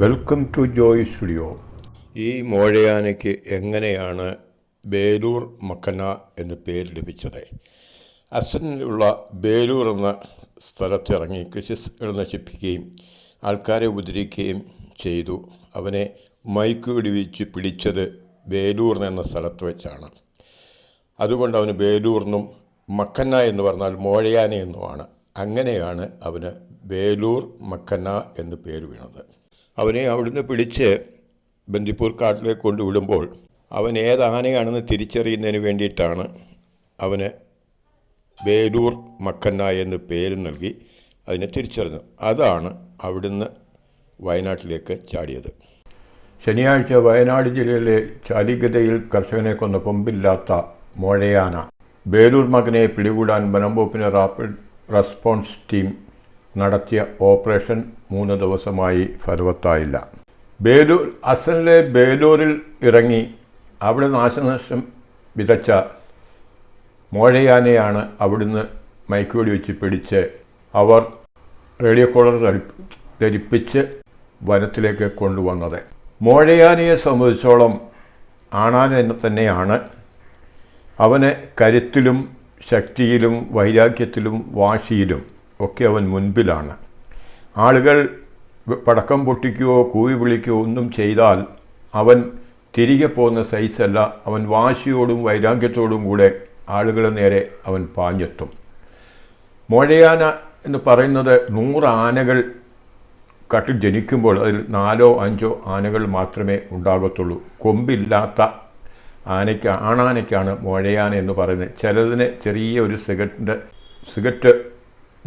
Welcome to Joy studio ഈ മോഴയാനയ്ക്ക് എങ്ങനെയാണ് ബേലൂർ മക്കന എന്ന് പേര് ലഭിച്ചത്? അസനിലുള്ള ബേലൂർ എന്ന സ്ഥലത്തിറങ്ങി കൃഷികൾ നശിപ്പിക്കുകയും ആൾക്കാരെ ഉപദ്രവിക്കുകയും ചെയ്തു. അവനെ മൈക്ക് വെടിവെച്ച് പിടിച്ചത് ബേലൂർ എന്ന സ്ഥലത്ത് വെച്ചാണ്. അതുകൊണ്ട് അവന് ബേലൂർന്നും മക്കന്ന എന്ന് പറഞ്ഞാൽ മോഴയാന എന്നുമാണ് അങ്ങനെയാണ് അവന് ബേലൂർ മക്കന്ന എന്ന് പേര് വീണത്. അവനെ അവിടുന്ന് പിടിച്ച് ബന്ദിപ്പൂർ കാട്ടിലേക്ക് കൊണ്ടുവിടുമ്പോൾ അവൻ ഏത് ആനയാണെന്ന് തിരിച്ചറിയുന്നതിന് വേണ്ടിയിട്ടാണ് അവന് ബേലൂർ മക്കന്ന എന്ന് പേര് നൽകി അതിനെ തിരിച്ചറിഞ്ഞു അതാണ് അവിടുന്ന് വയനാട്ടിലേക്ക് ചാടിയത്. ശനിയാഴ്ച വയനാട് ജില്ലയിലെ ചാലിഗതയിൽ കർഷകനെ കൊന്ന കൊമ്പില്ലാത്ത മോഴയാന. ബേലൂർ മകനെ പിടികൂടാൻ വനംവകുപ്പിന് റാപ്പിഡ് റെസ്പോൺസ് ടീം നടത്തിയ ഓപ്പറേഷൻ മൂന്ന് ദിവസമായി ഫലവത്തായില്ല. ബേലൂർ അസനിലെ ബേലൂരിൽ ഇറങ്ങി അവിടെ നാശനഷ്ടം വിതച്ച മോഴയാനയാണ് അവിടുന്ന് മൈക്കോടി വെച്ച് പിടിച്ച് അവർ റേഡിയോ കോളർ ധരി- ധരിപ്പിച്ച് വനത്തിലേക്ക് കൊണ്ടുവന്നത്. മോഴയാനയെ സംബന്ധിച്ചോളം ആണാൻ എന്നെ തന്നെയാണ്. അവനെ കരുത്തിലും ശക്തിയിലും വൈരാഗ്യത്തിലും വാശിയിലും ഒക്കെ അവൻ മുൻപിലാണ്. ആളുകൾ പടക്കം പൊട്ടിക്കുകയോ കൂവി വിളിക്കുകയോ ഒന്നും ചെയ്താൽ അവൻ തിരികെ പോകുന്ന സൈസല്ല അവൻ വാശിയോടും വൈരാഗ്യത്തോടും കൂടെ ആളുകളെ നേരെ അവൻ പാഞ്ഞെത്തും. മോഴയാന എന്ന് പറയുന്നത് നൂറ് ആനകൾ കാട്ടിൽ ജനിക്കുമ്പോൾ അതിൽ നാലോ അഞ്ചോ ആനകൾ മാത്രമേ ഉണ്ടാകത്തുള്ളൂ കൊമ്പില്ലാത്ത ആനയ്ക്ക് ആണാനയ്ക്കാണ് മോഴയാന എന്ന് പറയുന്നത്. ചിലതിന് ചെറിയ ഒരു സിഗറ്റിന്റെ സിഗരറ്റിന്റെ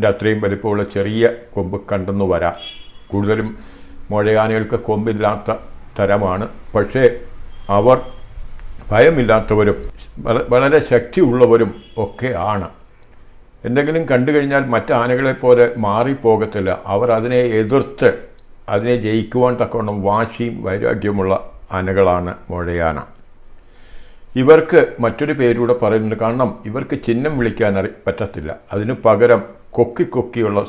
അത്രയും വലിപ്പമുള്ള ചെറിയ കൊമ്പ് കണ്ടെന്ന് വരാം. കൂടുതലും മുഴയാനകൾക്ക് കൊമ്പില്ലാത്ത തരമാണ്. പക്ഷേ അവർ ഭയമില്ലാത്തവരും വള- വളരെ ശക്തിയുള്ളവരും ഒക്കെ ആണ്. എന്തെങ്കിലും കണ്ടു കഴിഞ്ഞാൽ മറ്റ് ആനകളെപ്പോലെ പോലെ മാറിപ്പോകത്തില്ല. അവർ അതിനെ എതിർത്ത് അതിനെ ജയിക്കുവാൻ തക്കവണ്ണം വാശിയും വൈരാഗ്യമുള്ള ആനകളാണ് മുഴയാന. ഇവർക്ക് മറ്റൊരു പേരൂടെ പറയുന്നുണ്ട്. കാരണം ഇവർക്ക് ചിഹ്നം വിളിക്കാൻ അറി പറ്റത്തില്ല. അതിനു പകരം കൊക്കി കൊക്കിയുള്ള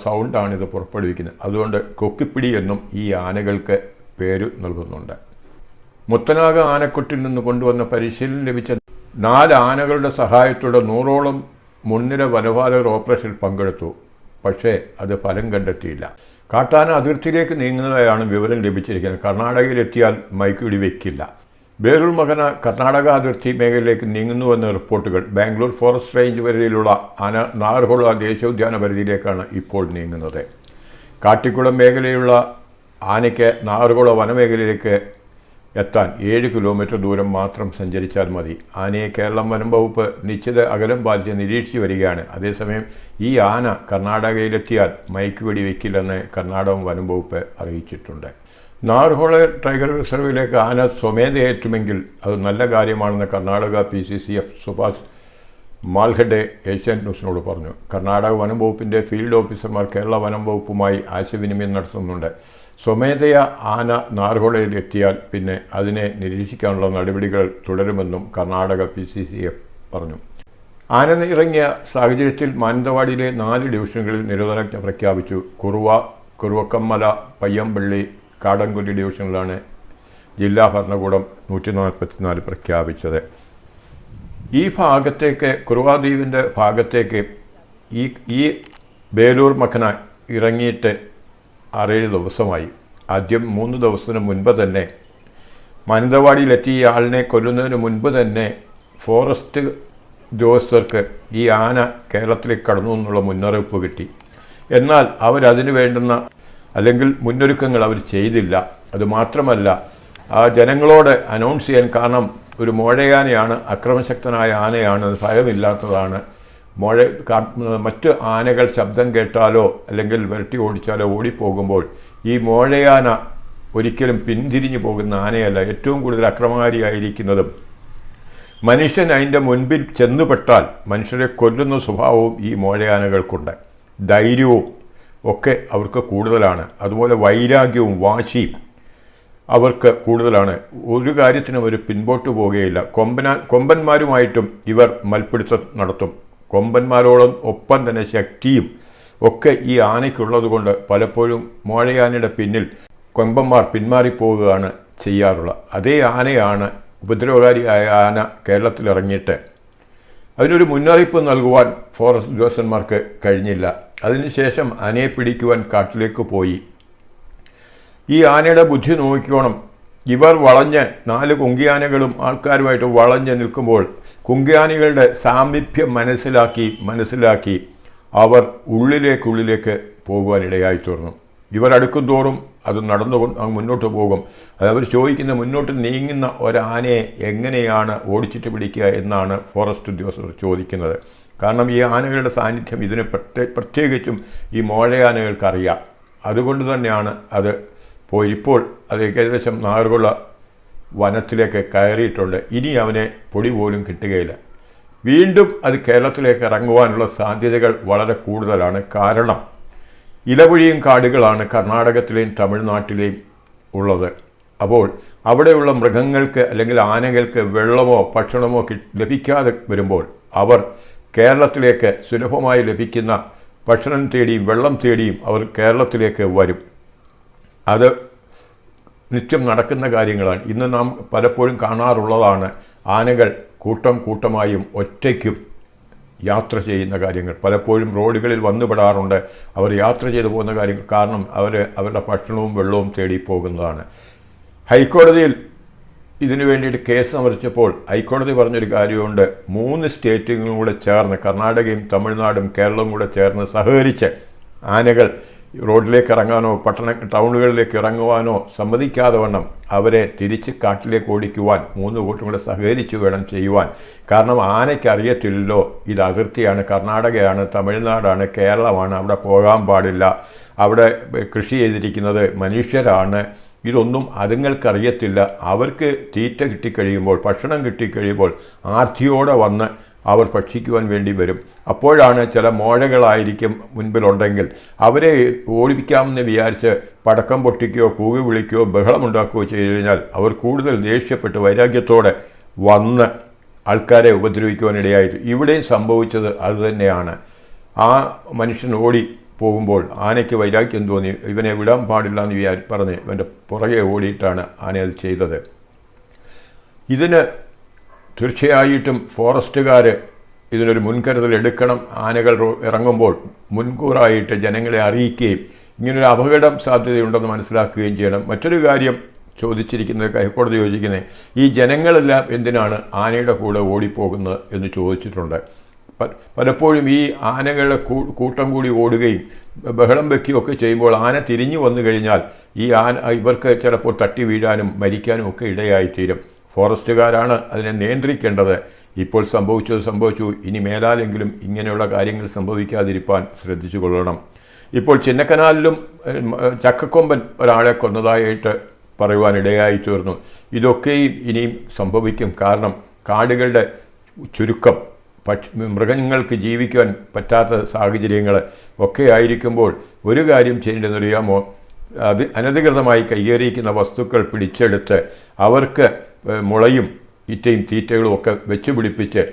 ഇത് പുറപ്പെടുവിക്കുന്നത്. അതുകൊണ്ട് കൊക്കിപ്പിടി എന്നും ഈ ആനകൾക്ക് പേര് നൽകുന്നുണ്ട്. മുത്തനാഗ ആനക്കൊട്ടിൽ നിന്ന് കൊണ്ടുവന്ന പരിശീലനം ലഭിച്ച നാല് ആനകളുടെ സഹായത്തോടെ നൂറോളം മുൻനിര വനപാലകർ ഓപ്പറേഷനിൽ പങ്കെടുത്തു. പക്ഷേ അത് ഫലം കണ്ടെത്തിയില്ല. കാട്ടാന അതിർത്തിയിലേക്ക് നീങ്ങുന്നതായാണ് വിവരം ലഭിച്ചിരിക്കുന്നത്. കർണാടകയിലെത്തിയാൽ മൈക്ക് വെടിവെക്കില്ല ബേലൂർ മകന കർണാടക അതിർത്തി മേഖലയിലേക്ക് നീങ്ങുന്നുവെന്ന റിപ്പോർട്ടുകൾ ബാംഗ്ലൂർ ഫോറസ്റ്റ് റേഞ്ച് പരിധിയിലുള്ള ആന നാർഹോള ദേശീയോദ്യാന പരിധിയിലേക്കാണ് ഇപ്പോൾ നീങ്ങുന്നത്. കാട്ടിക്കുളം മേഖലയിലുള്ള ആനയ്ക്ക് നാറുകുള വനമേഖലയിലേക്ക് എത്താൻ ഏഴ് കിലോമീറ്റർ ദൂരം മാത്രം സഞ്ചരിച്ചാൽ മതി. ആനയെ കേരളം വനം വകുപ്പ് നിശ്ചിത അകലം പാലിച്ച് നിരീക്ഷിച്ചു വരികയാണ്. അതേസമയം ഈ ആന കർണാടകയിലെത്തിയാൽ മയക്ക് വെടി വയ്ക്കില്ലെന്ന് കർണാടക വനം വകുപ്പ് അറിയിച്ചിട്ടുണ്ട്. നാർഹോള ടൈഗർ റിസർവിലേക്ക് ആന സ്വമേധയേറ്റുമെങ്കിൽ അത് നല്ല കാര്യമാണെന്ന് Karnataka P C C F Subhash Malkhede Asian ന്യൂസിനോട് പറഞ്ഞു. കർണാടക വനം വകുപ്പിന്റെ ഫീൽഡ് ഓഫീസർമാർ കേരള വനം വകുപ്പുമായി ആശയവിനിമയം നടത്തുന്നുണ്ട്. സ്വമേധയ ആന നാർഹോളയിൽ എത്തിയാൽ പിന്നെ അതിനെ നിരീക്ഷിക്കാനുള്ള നടപടികൾ തുടരുമെന്നും Karnataka P C C F പറഞ്ഞു. ആന ഇറങ്ങിയ സാഹചര്യത്തിൽ മാനന്തവാടിയിലെ നാല് ഡിവിഷനുകളിൽ നിരോധനാജ്ഞ പ്രഖ്യാപിച്ചു. കുറുവ കുറുവക്കമ്മല പയ്യമ്പള്ളി കാടൻകുടി ഡിവിഷനിലാണ് ജില്ലാ ഭരണകൂടം നൂറ്റി നാൽപ്പത്തിനാല് പ്രഖ്യാപിച്ചത്. ഈ ഭാഗത്തേക്ക് കുറുവാദ്വീപിന്റെ ഭാഗത്തേക്ക് ഈ ഈ ബേലൂർ മഖന ഇറങ്ങിയിട്ട് ആറേഴ് ദിവസമായി. ആദ്യം മൂന്ന് ദിവസത്തിന് മുൻപ് തന്നെ മാനന്തവാടിയിലെത്തി ഈ ആളിനെ കൊല്ലുന്നതിന് മുൻപ് തന്നെ ഫോറസ്റ്റ് ഉദ്യോഗസ്ഥർക്ക് ഈ ആന കേരളത്തിലേക്ക് കടന്നു എന്നുള്ള മുന്നറിയിപ്പ് കിട്ടി. എന്നാൽ അവരതിന് വേണ്ടുന്ന അല്ലെങ്കിൽ മുന്നൊരുക്കങ്ങൾ അവർ ചെയ്തില്ല. അതുമാത്രമല്ല ആ ജനങ്ങളോട് അനൗൺസ് ചെയ്യാൻ കാരണം ഒരു മോഴയാനയാണ് അക്രമശക്തനായ ആനയാണ് ഭയമില്ലാത്തതാണ്. മോഴ മറ്റ് ആനകൾ ശബ്ദം കേട്ടാലോ അല്ലെങ്കിൽ വിരട്ടി ഓടിച്ചാലോ ഓടിപ്പോകുമ്പോൾ ഈ മോഴയാന ഒരിക്കലും പിന്തിരിഞ്ഞു പോകുന്ന ആനയല്ല. ഏറ്റവും കൂടുതൽ അക്രമകാരിയായിരിക്കുന്നതും മനുഷ്യൻ അതിന്റെ മുൻപിൽ ചെന്നുപെട്ടാൽ മനുഷ്യരെ കൊല്ലുന്ന സ്വഭാവവും ഈ മോഴയാനകൾക്കുണ്ട്. ധൈര്യവും ഒക്കെ അവർക്ക് കൂടുതലാണ്. അതുപോലെ വൈരാഗ്യവും വാശിയും അവർക്ക് കൂടുതലാണ്. ഒരു കാര്യത്തിനും അവർ പിൻപോട്ട് പോവുകയില്ല കൊമ്പന കൊമ്പന്മാരുമായിട്ടും ഇവർ മൽപ്പിടുത്തം നടത്തും. കൊമ്പന്മാരോടും ഒപ്പം തന്നെ ശക്തിയും ഒക്കെ ഈ ആനയ്ക്കുള്ളതുകൊണ്ട് പലപ്പോഴും മോഴയാനയുടെ പിന്നിൽ കൊമ്പന്മാർ പിന്മാറിപ്പോവുകയാണ് ചെയ്യാറുള്ളത്. അതേ ആനയാണ് ഉപദ്രവകാരിയായ ആന കേരളത്തിലിറങ്ങിയിട്ട്. അതിനൊരു മുന്നറിയിപ്പ് നൽകുവാൻ ഫോറസ്റ്റ് ഉദ്യോഗസ്ഥന്മാർക്ക് കഴിഞ്ഞില്ല. അതിനുശേഷം ആനയെ പിടിക്കുവാൻ കാട്ടിലേക്ക് പോയി. ഈ ആനയുടെ ബുദ്ധി നോക്കിക്കോണം. ഇവർ വളഞ്ഞ് നാല് കുങ്കിയാനകളും ആൾക്കാരുമായിട്ട് വളഞ്ഞ് നിൽക്കുമ്പോൾ കുങ്കിയാനകളുടെ സാമീപ്യം മനസ്സിലാക്കി മനസ്സിലാക്കി അവർ ഉള്ളിലേക്കുള്ളിലേക്ക് പോകുവാനിടയായി തീർന്നു ഇവർ അടുക്കും തോറും അത് നടന്നു കൊണ്ട് അങ്ങ് മുന്നോട്ട് പോകും. അത് അവർ ചോദിക്കുന്ന മുന്നോട്ട് നീങ്ങുന്ന ഒരാനയെ എങ്ങനെയാണ് ഓടിച്ചിട്ട് പിടിക്കുക എന്നാണ് ഫോറസ്റ്റ് ഉദ്യോഗസ്ഥർ ചോദിക്കുന്നത്. കാരണം ഈ ആനകളുടെ സാന്നിധ്യം ഇതിന് പ്രത്യേക പ്രത്യേകിച്ചും ഈ മോഴയാനകൾക്കറിയാം. അതുകൊണ്ട് തന്നെയാണ് അത് പോയി ഇപ്പോൾ അത് ഏകദേശം നാഗർകുള വനത്തിലേക്ക് കയറിയിട്ടുണ്ട്. ഇനി അവനെ പൊടി പോലും കിട്ടുകയില്ല. വീണ്ടും അത് കേരളത്തിലേക്ക് ഇറങ്ങുവാനുള്ള സാധ്യതകൾ വളരെ കൂടുതലാണ്. കാരണം ഇലപൊഴിയും കാടുകളാണ് കർണാടകത്തിലെയും തമിഴ്നാട്ടിലെയും ഉള്ളത്. അപ്പോൾ അവിടെയുള്ള മൃഗങ്ങൾക്ക് അല്ലെങ്കിൽ ആനകൾക്ക് വെള്ളമോ ഭക്ഷണമോ ലഭിക്കാതെ വരുമ്പോൾ അവർ കേരളത്തിലേക്ക് സുലഭമായി ലഭിക്കുന്ന ഭക്ഷണം തേടിയും വെള്ളം തേടിയും അവർ കേരളത്തിലേക്ക് വരും. അത് നിത്യം നടക്കുന്ന കാര്യങ്ങളാണ്. ഇന്ന് നാം പലപ്പോഴും കാണാറുള്ളതാണ് ആനകൾ കൂട്ടം കൂട്ടമായും ഒറ്റയ്ക്കും യാത്ര ചെയ്യുന്ന കാര്യങ്ങൾ. പലപ്പോഴും റോഡുകളിൽ വന്നുപെടാറുണ്ട് അവർ യാത്ര ചെയ്തു പോകുന്ന കാര്യങ്ങൾ കാരണം അവർ അവരുടെ ഭക്ഷണവും വെള്ളവും തേടി പോകുന്നതാണ്. ഹൈക്കോടതിയിൽ ഇതിനു വേണ്ടിയിട്ട് കേസ് സമർപ്പിച്ചപ്പോൾ ഹൈക്കോടതി പറഞ്ഞൊരു കാര്യമുണ്ട്. മൂന്ന് സ്റ്റേറ്റുകളും കൂടെ ചേർന്ന് കർണാടകയും തമിഴ്നാടും കേരളവും കൂടെ ചേർന്ന് സഹകരിച്ച് ആനകൾ റോഡിലേക്ക് ഇറങ്ങാനോ പട്ടണ ടൗണുകളിലേക്ക് ഇറങ്ങുവാനോ സമ്മതിക്കാതെ വണ്ണം അവരെ തിരിച്ച് കാട്ടിലേക്ക് ഓടിക്കുവാൻ മൂന്ന് കൂട്ടും കൂടെ സഹകരിച്ച് വേണം ചെയ്യുവാൻ. കാരണം ആനയ്ക്ക് അറിയത്തില്ലല്ലോ ഇത് അതിർത്തിയാണ് കർണാടകയാണ് തമിഴ്നാടാണ് കേരളമാണ് അവിടെ പോകാൻ പാടില്ല. അവിടെ കൃഷി ചെയ്തിരിക്കുന്നത് മനുഷ്യരാണ്. ഇതൊന്നും അതുങ്ങൾക്കറിയത്തില്ല. അവർക്ക് തീറ്റ കിട്ടിക്കഴിയുമ്പോൾ ഭക്ഷണം കിട്ടിക്കഴിയുമ്പോൾ ആർത്തിയോടെ വന്ന് അവർ ഭക്ഷിക്കുവാൻ വേണ്ടി വരും. അപ്പോഴാണ് ചില മോഴകളായിരിക്കും മുൻപിലുണ്ടെങ്കിൽ അവരെ ഓടിപ്പിക്കാമെന്ന് വിചാരിച്ച് പടക്കം പൊട്ടിക്കുകയോ കൂകി വിളിക്കുകയോ ബഹളമുണ്ടാക്കുകയോ ചെയ്തു കഴിഞ്ഞാൽ അവർ കൂടുതൽ ദേഷ്യപ്പെട്ട് വൈരാഗ്യത്തോടെ വന്ന് ആൾക്കാരെ ഉപദ്രവിക്കുവാനിടയായിട്ട് ഇവിടെയും സംഭവിച്ചത് അതുതന്നെയാണ് ആ മനുഷ്യൻ ഓടി പോകുമ്പോൾ ആനയ്ക്ക് വൈരാഗ്യം തോന്നി. ഇവനെ വിടാൻ പാടില്ല എന്ന് വിചാരി പറഞ്ഞ് ഇവന്റെ പുറകെ ഓടിയിട്ടാണ് ആന അത് ചെയ്തത്. ഇതിന് തീർച്ചയായിട്ടും ഫോറസ്റ്റുകാർ ഇതിനൊരു മുൻകരുതൽ എടുക്കണം. ആനകൾ ഇറങ്ങുമ്പോൾ മുൻകൂറായിട്ട് ജനങ്ങളെ അറിയിക്കുകയും ഇങ്ങനൊരു അപകടം സാധ്യതയുണ്ടെന്ന് മനസ്സിലാക്കുകയും ചെയ്യണം. മറ്റൊരു കാര്യം ചോദിച്ചിരിക്കുന്നത് ഹൈക്കോടതി ചോദിക്കുന്നത് ഈ ജനങ്ങളെല്ലാം എന്തിനാണ് ആനയുടെ കൂടെ ഓടിപ്പോകുന്നത് എന്ന് ചോദിച്ചിട്ടുണ്ട്. പലപ്പോഴും ഈ ആനകളെ കൂട്ടം കൂടി ഓടുകയും ബഹളം വെക്കുകയൊക്കെ ചെയ്യുമ്പോൾ ആന തിരിഞ്ഞു വന്നു കഴിഞ്ഞാൽ ഈ ആന ഇവർക്ക് ചിലപ്പോൾ തട്ടി വീഴാനും മരിക്കാനും ഒക്കെ ഇടയായിത്തീരും. ഫോറസ്റ്റുകാരാണ് അതിനെ നിയന്ത്രിക്കേണ്ടത്. ഇപ്പോൾ സംഭവിച്ചത് സംഭവിച്ചു. ഇനി മേലാലെങ്കിലും ഇങ്ങനെയുള്ള കാര്യങ്ങൾ സംഭവിക്കാതിരിക്കാൻ ശ്രദ്ധിച്ചു കൊള്ളണം ഇപ്പോൾ ചിന്നക്കനാലിലും ചക്കക്കൊമ്പൻ ഒരാളെ കൊന്നതായിട്ട് പറയുവാനിടയായി തീർന്നു ഇതൊക്കെയും ഇനിയും സംഭവിക്കും. കാരണം കാടുകളുടെ ചുരുക്കം പക്ഷ മൃഗങ്ങൾക്ക് ജീവിക്കാൻ പറ്റാത്ത സാഹചര്യങ്ങൾ ഒക്കെ ആയിരിക്കുമ്പോൾ ഒരു കാര്യം ചെയ്യേണ്ടതെന്നറിയാമോ? അത് അനധികൃതമായി കൈയേറിയിരിക്കുന്ന വസ്തുക്കൾ പിടിച്ചെടുത്ത് അവർക്ക് മുളയും ഇറ്റയും തീറ്റകളും ഒക്കെ വെച്ച് പിടിപ്പിച്ച്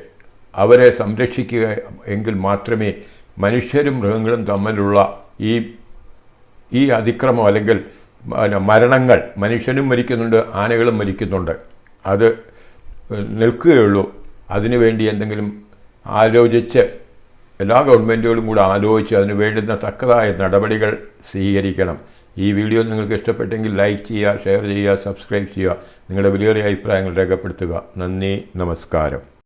അവരെ സംരക്ഷിക്കുക എങ്കിൽ മാത്രമേ മനുഷ്യരും മൃഗങ്ങളും തമ്മിലുള്ള ഈ ഈ അതിക്രമം അല്ലെങ്കിൽ മരണങ്ങൾ മനുഷ്യനും മരിക്കുന്നുണ്ട് ആനകളും മരിക്കുന്നുണ്ട്. അത് നിൽക്കുകയുള്ളൂ. അതിനുവേണ്ടി എന്തെങ്കിലും ആലോചിച്ച് എല്ലാ ഗവൺമെന്റുകളും കൂടെ ആലോചിച്ച് അതിന് വേണ്ടുന്ന തക്കതായ നടപടികൾ സ്വീകരിക്കണം. ഈ വീഡിയോ നിങ്ങൾക്ക് ഇഷ്ടപ്പെട്ടെങ്കിൽ ലൈക്ക് ചെയ്യുക ഷെയർ ചെയ്യുക സബ്സ്ക്രൈബ് ചെയ്യുക. നിങ്ങളുടെ വിലയേറിയ അഭിപ്രായങ്ങൾ രേഖപ്പെടുത്തുക. നന്ദി നമസ്കാരം.